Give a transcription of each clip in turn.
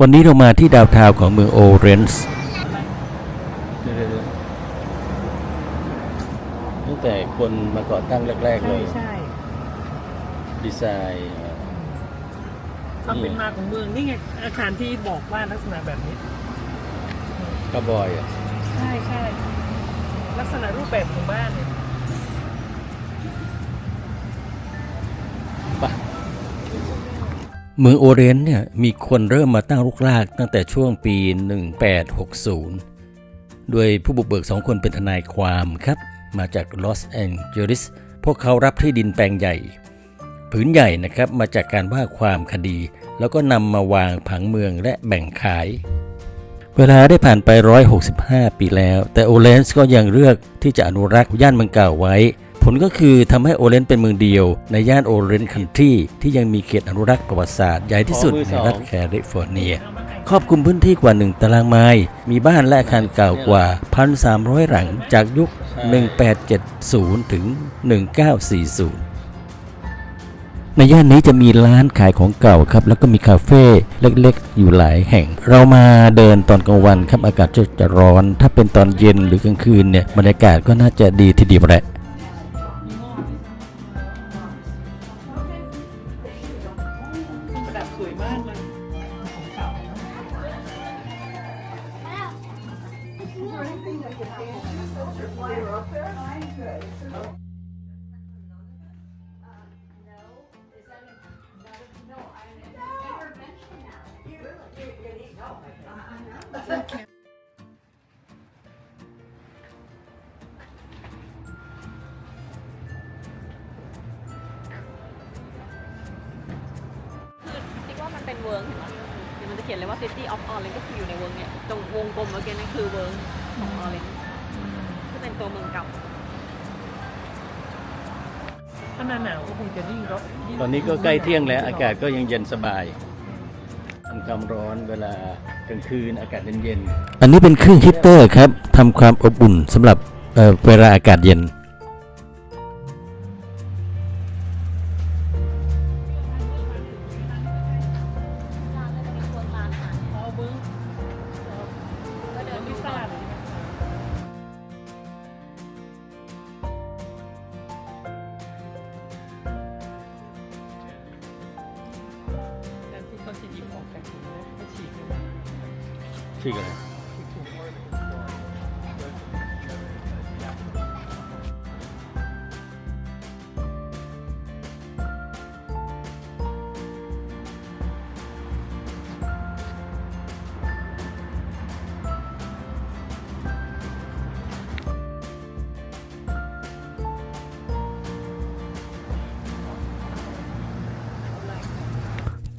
วันนี้เรามาที่ดาวน์ทาวน์ของเมืองโอเรนส์ตั้งแต่คนมาก่อตั้งแรก ๆ เลใช่ย ใช่ดีไซน์ความเป็นมาของเมืองนี่ไงอาคารที่บอกว่าลักษณะแบบนี้ กระบอยอะใช่ใช่ลักษณะรูปแบบของบ้านเนี่ย ปะ เมืองโอเรนต์เนี่ยมีคนเริ่มมาตั้งรุกรากตั้งแต่ช่วงปี 1860โดยผู้บุกเบิกสองคนเป็นทนายความครับ มาจากลอสแองเจลิสพวกเขารับที่ดินแปลงใหญ่ ผืนใหญ่นะครับมาจากการว่าความคดี แล้วก็นำมาวางผังเมืองและแบ่งขาย เวลาได้ผ่านไป 165 ปีแล้ว แต่โอเลนส์ก็ยังเลือกที่จะอนุรักษ์ย่านเมืองเก่าไว้ ผลก็คือทำให้โอเลนส์เป็นเมืองเดียว ในย่านโอเรนต์คันทรีที่ยังมีเขตอนุรักษ์ประวัติศาสตร์ใหญ่ที่สุดในรัฐแคลิฟอร์เนีย ครอบคลุมพื้นที่กว่า 1 ตารางไมล์ มีบ้านและอาคารเก่ากว่า 1,300 หลังจากยุค 1870 ถึง 1940 ในย่านนี้จะมีร้านขายของเก่าครับ แล้วก็มีคาเฟ่เล็กๆ อยู่หลายแห่ง เรามาเดินตอนกลางวันครับอากาศจะจะร้อน ถ้าเป็นตอนเย็นหรือกลางคืนเนี่ยบรรยากาศก็น่าจะดีทีเดียวแหละ คือติ๊กว่ามันเป็นเวิร์กเห็นไหมเดี๋ยวมันจะเขียนเลยว่า City of Orange ก็คืออยู่ในเวิร์กเนี่ยตรงวงกลมเมื่อกี้นั่นคือเวิร์กของ Orange ที่เป็นตัวเมืองเก่า ถ้าหน้าหนาวก็คงจะยิ่งร้อนยิ่งตอนนี้ก็ใกล้เที่ยงแล้ว อากาศก็ยังเย็นสบาย ทำความร้อนเวลากลางคืนอากาศเย็นๆอันนี้เป็นเครื่องฮีตเตอร์ครับทำความอบอุ่นสำหรับเเวลาอากาศเย็น จะ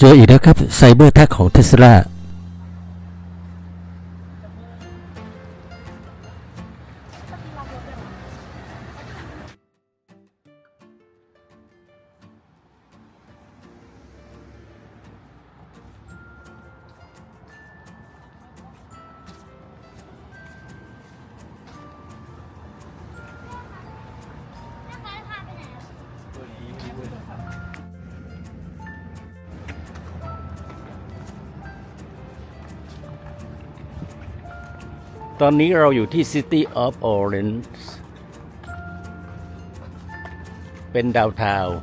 เจออีกแล้วครับไซเบอร์แท็กของเทสลา ตอนนี้เราอยู่ที่ City of Orange เป็นดาวน์ทาวน์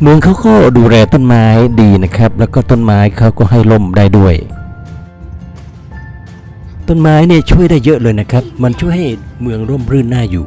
เมืองเขาก็ดูแลต้นไม้ดีนะครับ แล้วก็ต้นไม้เขาก็ให้ล่มได้ด้วย ต้นไม้เนี่ยช่วยได้เยอะเลยนะครับ มันช่วยให้เมืองร่มรื่นน่าอยู่